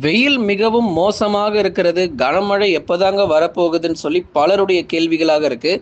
வெயில் மிகவும் மோசமாக இருக்கிறது. கனமழை எப்போதாங்க வரப்போகுதுன்னு சொல்லி பலருடைய கேள்விகளாக இருக்கு.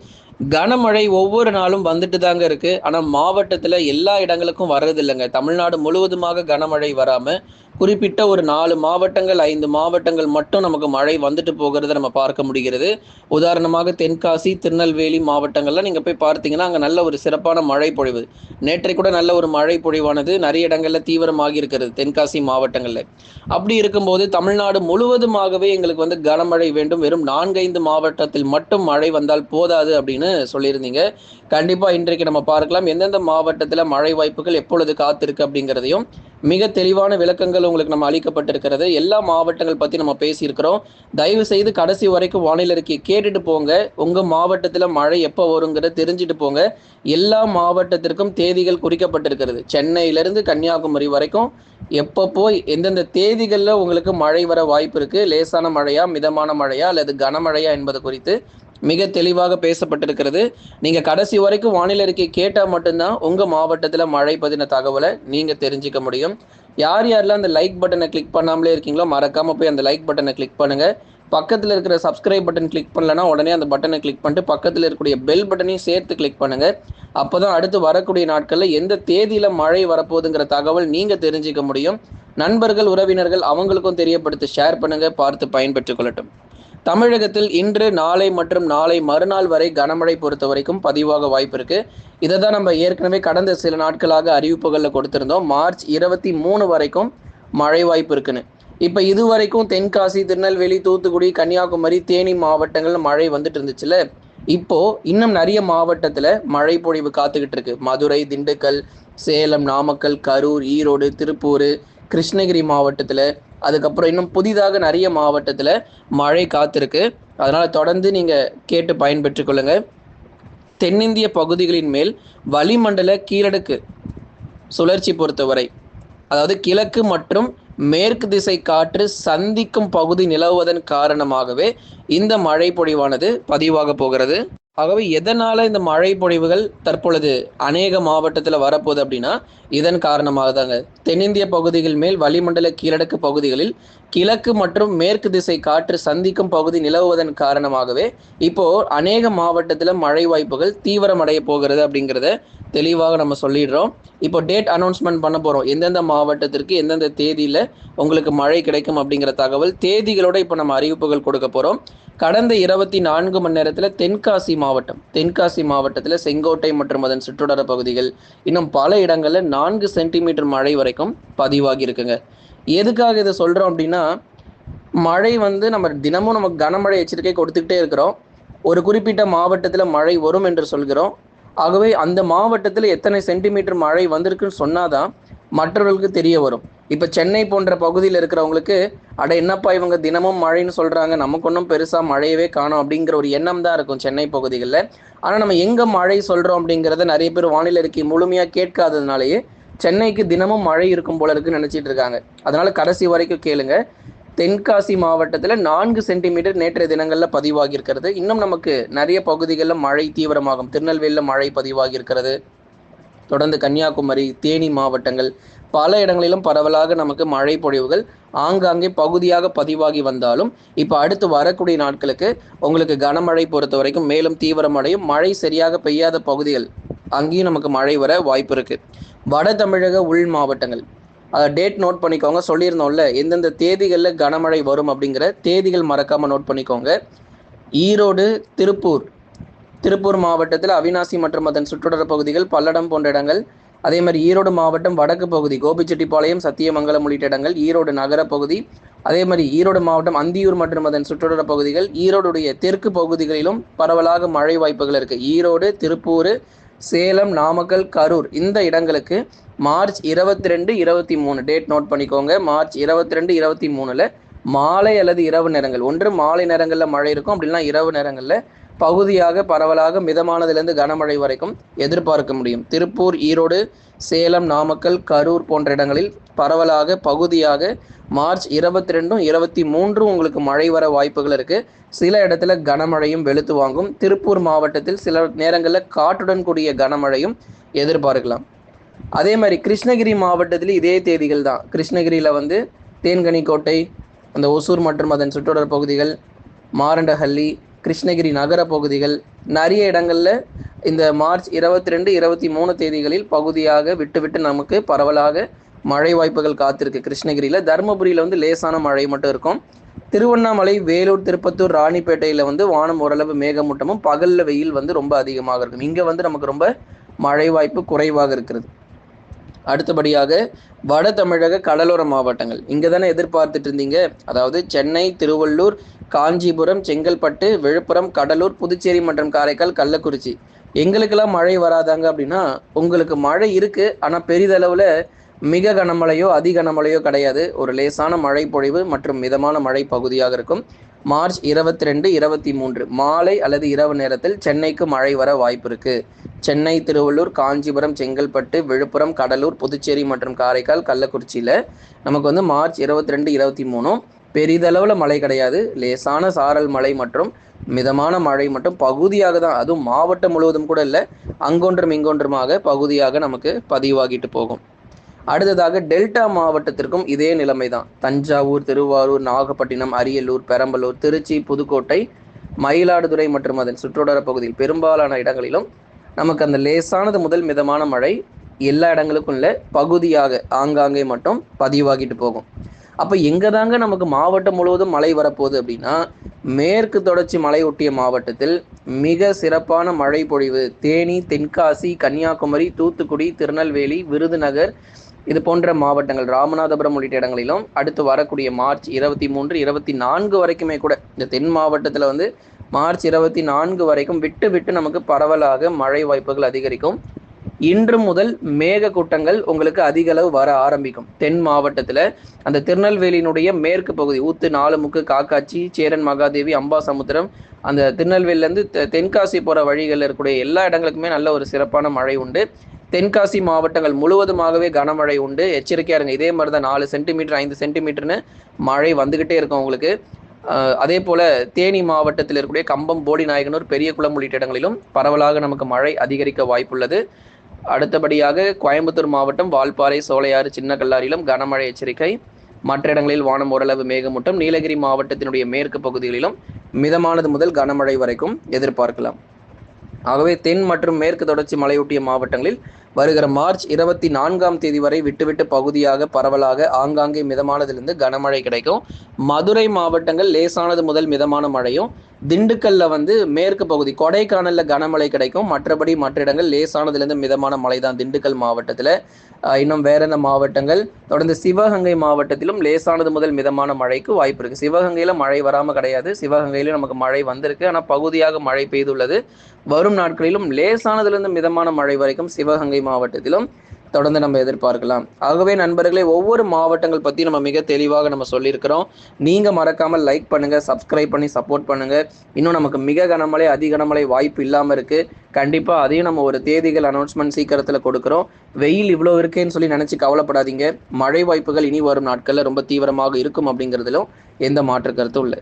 கனமழை ஒவ்வொரு நாளும் வந்துட்டு தாங்க இருக்கு. ஆனா மாவட்டத்துல எல்லா இடங்களுக்கும் வர்றது இல்லைங்க தமிழ்நாடு முழுவதுமாக கனமழை வராம குறிப்பிட்ட ஒரு நாலு மாவட்டங்கள் ஐந்து மாவட்டங்கள் மட்டும் நமக்கு மழை வந்துட்டு போகிறத நம்ம பார்க்க முடிகிறது. உதாரணமாக தென்காசி திருநெல்வேலி மாவட்டங்கள்ல நீங்க போய் பார்த்தீங்கன்னா அங்க நல்ல ஒரு சிறப்பான மழை பொழிவு. நேற்றை கூட நல்ல ஒரு மழை பொழிவானது. நிறைய இடங்கள்ல தீவிரமாகி இருக்கிறது தென்காசி மாவட்டங்கள்ல. அப்படி இருக்கும்போது தமிழ்நாடு முழுவதுமாகவே எங்களுக்கு வந்து கனமழை வேண்டும். வெறும் நான்கைந்து மாவட்டத்தில் மட்டும் மழை வந்தால் போதாது அப்படின்னு சொல்லியிருந்தீங்க. கண்டிப்பா இன்றைக்கு நம்ம பார்க்கலாம். எந்தெந்த மாவட்டத்துல மழை வாய்ப்புகள் எப்பொழுது காத்திருக்கு அப்படிங்கிறதையும் மிக தெளிவான விளக்கங்கள் உங்களுக்கு நம்ம அளிக்கப்பட்டிருக்கிறது. எல்லா மாவட்டங்கள் பத்தி நம்ம பேசியிருக்கிறோம். தயவு செய்து கடைசி வரைக்கும் வானிலை அறிக்கையை கேட்டுட்டு போங்க. உங்க மாவட்டத்துல மழை எப்போ வருங்கிறத தெரிஞ்சுட்டு போங்க. எல்லா மாவட்டத்திற்கும் தேதிகள் குறிக்கப்பட்டிருக்கிறது. சென்னையிலிருந்து கன்னியாகுமரி வரைக்கும் எப்போ போய் எந்தெந்த தேதிகளில் உங்களுக்கு மழை வர வாய்ப்பு இருக்கு? லேசான மழையா மிதமான மழையா அல்லது கனமழையா என்பது குறித்து மிக தெளிவாக பேசப்பட்டிருக்கிறது. நீங்க கடைசி வரைக்கும் வானிலை அறிக்கை கேட்டால் மட்டும்தான் உங்க மாவட்டத்தில் மழை பத்தின தகவலை நீங்க தெரிஞ்சுக்க முடியும். யார் யாரெல்லாம் அந்த லைக் பட்டனை கிளிக் பண்ணாமலே இருக்கீங்களோ மறக்காம போய் அந்த லைக் பட்டனை கிளிக் பண்ணுங்க. பக்கத்தில் இருக்கிற சப்ஸ்கிரைப் பட்டன் கிளிக் பண்ணலனா உடனே அந்த பட்டனை கிளிக் பண்ணிட்டு பக்கத்தில் இருக்கக்கூடிய பெல் பட்டனையும் சேர்த்து கிளிக் பண்ணுங்க. அப்போதான் அடுத்து வரக்கூடிய நாட்களில் எந்த தேதியில மழை வரப்போகுதுங்கிற தகவல் நீங்க தெரிஞ்சுக்க முடியும். நண்பர்கள் உறவினர்கள் அவங்களுக்கும் தெரியப்படுத்தி ஷேர் பண்ணுங்க. பார்த்து பயன்பெற்றுக் கொள்ளட்டும். தமிழகத்தில் இன்று நாளை மற்றும் நாளை மறுநாள் வரை கனமழை பொறுத்த வரைக்கும் பதிவாக வாய்ப்பு இருக்கு. இதை தான் நம்ம ஏற்கனவே கடந்த சில நாட்களாக அறிவிப்புகளில் கொடுத்திருந்தோம். மார்ச் இருபத்தி மூணு வரைக்கும் மழை வாய்ப்பு இருக்குன்னு. இப்போ இது வரைக்கும் தென்காசி திருநெல்வேலி தூத்துக்குடி கன்னியாகுமரி தேனி மாவட்டங்கள்ல மழை வந்துட்டு இருந்துச்சுல இப்போ இன்னும் நிறைய மாவட்டத்துல மழை பொழிவு காத்துக்கிட்டு இருக்கு. மதுரை திண்டுக்கல் சேலம் நாமக்கல் கரூர் ஈரோடு திருப்பூர் கிருஷ்ணகிரி மாவட்டத்துல அதுக்கப்புறம் இன்னும் புதிதாக நிறைய மாவட்டத்தில் மழை காத்திருக்கு. அதனால் தொடர்ந்து நீங்கள் கேட்டு பயன்பெற்றுக்கொள்ளுங்க தென்னிந்திய பகுதிகளின் மேல் வளிமண்டல கீழடுக்கு சுழற்சி பொறுத்தவரை அதாவது கிழக்கு மற்றும் மேற்கு திசை காற்று சந்திக்கும் பகுதி நிலவுவதன் காரணமாகவே இந்த மழை பொழிவானது பதிவாக போகிறது. ஆகவே எதனால இந்த மழை பொழிவுகள் தற்பொழுது அநேக மாவட்டத்தில் வரப்போகுது அப்படின்னா இதன் காரணமாக தாங்க தென்னிந்திய பகுதிகள் மேல் வளிமண்டல கீழடுக்கு பகுதிகளில் கிழக்கு மற்றும் மேற்கு திசை காற்று சந்திக்கும் பகுதி நிலவுவதன் காரணமாகவே இப்போ அநேக மாவட்டத்தில் மழை வாய்ப்புகள் தீவிரமடைய போகிறது அப்படிங்கிறத தெளிவாக நம்ம சொல்லிடுறோம். இப்போ டேட் அனௌன்ஸ்மெண்ட் பண்ண போகிறோம் எந்தெந்த மாவட்டத்திற்கு எந்தெந்த தேதியில் உங்களுக்கு மழை கிடைக்கும் அப்படிங்கிற தகவல் தேதிகளோட இப்போ நம்ம அறிவிப்புகள் கொடுக்க போகிறோம் கடந்த இருபத்தி நான்கு மணி நேரத்தில் தென்காசி மாவட்டம் தென்காசி மாவட்டத்தில் செங்கோட்டை மற்றும் அதன் சுற்றுடர பகுதிகள் இன்னும் பல இடங்களில் நான்கு சென்டிமீட்டர் மழை வரைக்கும் பதிவாகி இருக்குங்க. எதுக்காக இதை சொல்கிறோம் அப்படின்னா மழை வந்து நம்ம தினமும் நமக்கு கனமழை எச்சரிக்கை கொடுத்துக்கிட்டே இருக்கிறோம். ஒரு குறிப்பிட்ட மாவட்டத்தில் மழை வரும் என்று சொல்கிறோம். ஆகவே அந்த மாவட்டத்தில் எத்தனை சென்டிமீட்டர் மழை வந்திருக்குன்னு சொன்னாதான் மற்றவர்களுக்கு தெரிய வரும். இப்போ சென்னை போன்ற பகுதியில் இருக்கிறவங்களுக்கு அட என்னப்பா இவங்க தினமும் மழைன்னு சொல்கிறாங்க நமக்கு ஒன்றும் பெருசாக மழையவே காணும் அப்படிங்கிற ஒரு எண்ணம் தான் இருக்கும் சென்னை பகுதிகளில். ஆனால் நம்ம எங்கே மழை சொல்கிறோம் அப்படிங்கிறத நிறைய பேர் வானிலை அறிக்கை முழுமையாக கேட்காததுனாலேயே சென்னைக்கு தினமும் மழை இருக்கும் போல இருக்குன்னு நினச்சிட்டு இருக்காங்க. அதனால கடைசி வரைக்கும் கேளுங்க. தென்காசி மாவட்டத்தில் நான்கு சென்டிமீட்டர் நேற்றைய தினங்களில் பதிவாகி இருக்கிறது. இன்னும் நமக்கு நிறைய பகுதிகளில் மழை தீவிரமாகும். திருநெல்வேலியில் மழை பதிவாகி இருக்கிறது. தொடர்ந்து கன்னியாகுமரி தேனி மாவட்டங்கள் பல இடங்களிலும் பரவலாக நமக்கு மழை பொழிவுகள் ஆங்காங்கே பகுதியாக பதிவாகி வந்தாலும் இப்போ அடுத்து வரக்கூடிய நாட்களுக்கு உங்களுக்கு கனமழை பொறுத்த வரைக்கும் மேலும் தீவிரமடையும். மழை சரியாக பெய்யாத பகுதிகள் அங்கேயும் நமக்கு மழை வர வாய்ப்பு இருக்கு. வட தமிழக உள் மாவட்டங்கள் அதை டேட் நோட் பண்ணிக்கோங்க. சொல்லியிருந்தோம்ல எந்தெந்த தேதிகளில் கனமழை வரும் அப்படிங்கிற தேதிகள் மறக்காமல் நோட் பண்ணிக்கோங்க. ஈரோடு திருப்பூர் திருப்பூர் மாவட்டத்தில் அவினாசி மற்றும் அதன் சுற்றுவட்டார பகுதிகள் பல்லடம் போன்ற இடங்கள் அதே மாதிரி ஈரோடு மாவட்டம் வடக்கு பகுதி கோபிச்செட்டிப்பாளையம் சத்தியமங்கலம் உள்ளிட்ட இடங்கள் ஈரோடு நகர பகுதி அதே மாதிரி ஈரோடு மாவட்டம் அந்தியூர் மற்றும் அதன் சுற்றுவட்டார பகுதிகள் ஈரோடுடைய தெற்கு பகுதிகளிலும் பரவலாக மழை வாய்ப்புகள் இருக்கு. ஈரோடு திருப்பூர் சேலம் நாமக்கல் கரூர் இந்த இடங்களுக்கு மார்ச் இருபத்தி ரெண்டு இருபத்தி மூணு டேட் நோட் பண்ணிக்கோங்க. மார்ச் இருபத்தி ரெண்டு இருபத்தி மூணுல மாலை அல்லது இரவு நேரங்கள். ஒன்று மாலை நேரங்களில் மழை இருக்கும். அப்படின்னா இரவு நேரங்களில் பகுதியாக பரவலாக மிதமானதிலிருந்து கனமழை வரைக்கும் எதிர்பார்க்க முடியும். திருப்பூர் ஈரோடு சேலம் நாமக்கல் கரூர் போன்ற இடங்களில் பரவலாக பகுதியாக மார்ச் இருபத்தி ரெண்டும் இருபத்தி மூன்றும் உங்களுக்கு மழை வர வாய்ப்புகள் இருக்கு. சில இடத்துல கனமழையும் வெளுத்து வாங்கும். திருப்பூர் மாவட்டத்தில் சில நேரங்களில் காற்றுடன் கூடிய கனமழையும் எதிர்பார்க்கலாம். அதே மாதிரி கிருஷ்ணகிரி மாவட்டத்தில் இதே தேதிகள் தான். கிருஷ்ணகிரியில் வந்து தேன்கனிக்கோட்டை அந்த ஒசூர் மற்றும் அதன் சுற்றுவட்டார பகுதிகள் மாரண்டஹள்ளி கிருஷ்ணகிரி நகர பகுதிகள். நிறைய இடங்களில் இந்த மார்ச் இருபத்தி ரெண்டு இருபத்தி மூணு தேதிகளில் பகுதியாக விட்டு விட்டு நமக்கு பரவலாக மழை வாய்ப்புகள் காத்திருக்கு கிருஷ்ணகிரியில். தருமபுரியில் வந்து லேசான மழை மட்டும் இருக்கும். திருவண்ணாமலை வேலூர் திருப்பத்தூர் ராணிப்பேட்டையில் வந்து வானம் ஓரளவு மேகமூட்டமும் பகலில் வெயில் வந்து ரொம்ப அதிகமாக இருக்கும். இங்கே வந்து நமக்கு ரொம்ப மழை வாய்ப்பு குறைவாக இருக்கிறது. அடுத்தபடியாக வட தமிழக கடலோர மாவட்டங்கள். இங்கே தானே எதிர்பார்த்துட்டு இருந்தீங்க? அதாவது சென்னை திருவள்ளூர் காஞ்சிபுரம் செங்கல்பட்டு விழுப்புரம் கடலூர் புதுச்சேரி மற்றும் காரைக்கால் கள்ளக்குறிச்சி. எங்களுக்கெல்லாம் மழை வராதாங்க அப்படின்னா உங்களுக்கு மழை இருக்குது ஆனால் பெரிதளவில் மிக கனமழையோ அதி கனமழையோ கிடையாது. ஒரு லேசான மழை பொழிவு மற்றும் மிதமான மழை பகுதியாக இருக்கும். மார்ச் இருபத்தி ரெண்டு இருபத்தி மூன்று மாலை அல்லது இரவு நேரத்தில் சென்னைக்கு மழை வர வாய்ப்பு இருக்கு. சென்னை திருவள்ளூர் காஞ்சிபுரம் செங்கல்பட்டு விழுப்புரம் கடலூர் புதுச்சேரி மற்றும் காரைக்கால் கள்ளக்குறிச்சியில் நமக்கு வந்து மார்ச் இருபத்தி ரெண்டு இருபத்தி மூணும் பெரிதளவில் மழை கிடையாது. லேசான சாரல் மழை மற்றும் மிதமான மழை மட்டும் பகுதியாக தான். அதுவும் மாவட்டம் முழுவதும் கூட இல்லை. அங்கொன்றும் இங்கொன்றுமாக பகுதியாக நமக்கு பதிவாகிட்டு போகும். அடுத்ததாக டெல்டா மாவட்டத்திற்கும் இதே நிலைமை தான். தஞ்சாவூர் திருவாரூர் நாகப்பட்டினம் அரியலூர் பெரம்பலூர் திருச்சி புதுக்கோட்டை மயிலாடுதுறை மற்றும் அதன் சுற்றுவட்டார பகுதியில் பெரும்பாலான இடங்களிலும் நமக்கு அந்த லேசானது முதல் மிதமான மழை எல்லா இடங்களுக்கும் இல்லை. பகுதியாக ஆங்காங்கே மட்டும் பதிவாகிட்டு போகும். அப்போ எங்கே தாங்க நமக்கு மாவட்டம் முழுவதும் மழை வரப்போகுது அப்படின்னா மேற்கு தொடர்ச்சி மலை ஒட்டிய மாவட்டத்தில் மிக சிறப்பான மழை பொழிவு. தேனி தென்காசி கன்னியாகுமரி தூத்துக்குடி திருநெல்வேலி விருதுநகர் இது போன்ற மாவட்டங்கள். ராமநாதபுரம் உள்ளிட்ட இடங்களிலும் அடுத்து வரக்கூடிய மார்ச் இருபத்தி மூன்று இருபத்தி நான்கு வரைக்குமே கூட இந்த தென் மாவட்டத்தில் வந்து மார்ச் இருபத்தி நான்கு வரைக்கும் விட்டு விட்டு நமக்கு பரவலாக மழை வாய்ப்புகள் அதிகரிக்கும். இன்று முதல் மேக கூட்டங்கள் உங்களுக்கு அதிக அளவு வர ஆரம்பிக்கும். தென் மாவட்டத்தில் அந்த திருநெல்வேலியினுடைய மேற்கு பகுதி ஊத்து நாலுமுக்கு காக்காட்சி சேரன் மகாதேவி அம்பாசமுத்திரம் அந்த திருநெல்வேலியிலேருந்து தென்காசி போகிற வழிகளில் இருக்கக்கூடிய எல்லா இடங்களுக்குமே நல்ல ஒரு சிறப்பான மழை உண்டு. தென்காசி மாவட்டங்கள் முழுவதுமாகவே கனமழை உண்டு. எச்சரிக்கையாக இருங்க. இதே மாதிரி தான் நாலு சென்டிமீட்டர் ஐந்து சென்டிமீட்டர்னு மழை வந்துக்கிட்டே இருக்கும் உங்களுக்கு. அதே போல் தேனி மாவட்டத்தில் இருக்கக்கூடிய கம்பம் போடி நாயகனூர் பெரிய குளம் உள்ளிட்ட இடங்களிலும் பரவலாக நமக்கு மழை அதிகரிக்க வாய்ப்புள்ளது. அடுத்தபடியாக கோயம்புத்தூர் மாவட்டம் வால்பாறை சோலையாறு சின்ன கல்லாரிலும் கனமழை எச்சரிக்கை. மற்ற இடங்களில் வானம் ஓரளவு மேகமூட்டம். நீலகிரி மாவட்டத்தினுடைய மேற்கு பகுதிகளிலும் மிதமானது முதல் கனமழை வரைக்கும் எதிர்பார்க்கலாம். ஆகவே தென் மற்றும் மேற்கு தொடர்ச்சி மலையொட்டிய மாவட்டங்களில் வருகிற மார்ச் இருபத்தி நான்காம் தேதி வரை விட்டுவிட்டு பகுதியாக பரவலாக ஆங்காங்கே மிதமானதிலிருந்து கனமழை கிடைக்கும். மதுரை மாவட்டங்கள் லேசானது முதல் மிதமான மழையும் திண்டுக்கல்ல வந்து மேற்கு பகுதி கொடைக்கானல்ல கனமழை கிடைக்கும். மற்றபடி மற்ற இடங்கள் லேசானதுலேருந்து மிதமான மழை தான் திண்டுக்கல் மாவட்டத்தில் இன்னும் வேற என்ன மாவட்டங்கள்? தொடர்ந்து சிவகங்கை மாவட்டத்திலும் லேசானது முதல் மிதமான மழைக்கு வாய்ப்பு இருக்கு. சிவகங்கையில மழை வராமல் கிடையாது. சிவகங்கையிலும் நமக்கு மழை வந்திருக்கு. ஆனால் பகுதியாக மழை பெய்துள்ளது. வரும் நாட்களிலும் லேசானதுலேருந்து மிதமான மழை வரைக்கும் சிவகங்கை மாவட்டத்திலும் தொடர்ந்து நம்ம எதிர்பார்க்கலாம். ஆகவே நண்பர்களே ஒவ்வொரு மாவட்டங்கள் பற்றி நம்ம மிக தெளிவாக நம்ம சொல்லியிருக்கிறோம். நீங்கள் மறக்காமல் லைக் பண்ணுங்கள் சப்ஸ்கிரைப் பண்ணி சப்போர்ட் பண்ணுங்கள் இன்னும் நமக்கு மிக கனமழை அதிகனமழை வாய்ப்பு இல்லாமல் இருக்குது கண்டிப்பாக அதையும் நம்ம ஒரு தேதிகள் அனௌன்ஸ்மெண்ட் சீக்கிரத்தில் கொடுக்குறோம். வெயில் இவ்வளோ இருக்கேன்னு சொல்லி நினச்சி கவலைப்படாதீங்க. மழை வாய்ப்புகள் இனி வரும் நாட்களில் ரொம்ப தீவிரமாக இருக்கும் அப்படிங்கிறதுலும் எந்த மாற்று கருத்தும் இல்லை.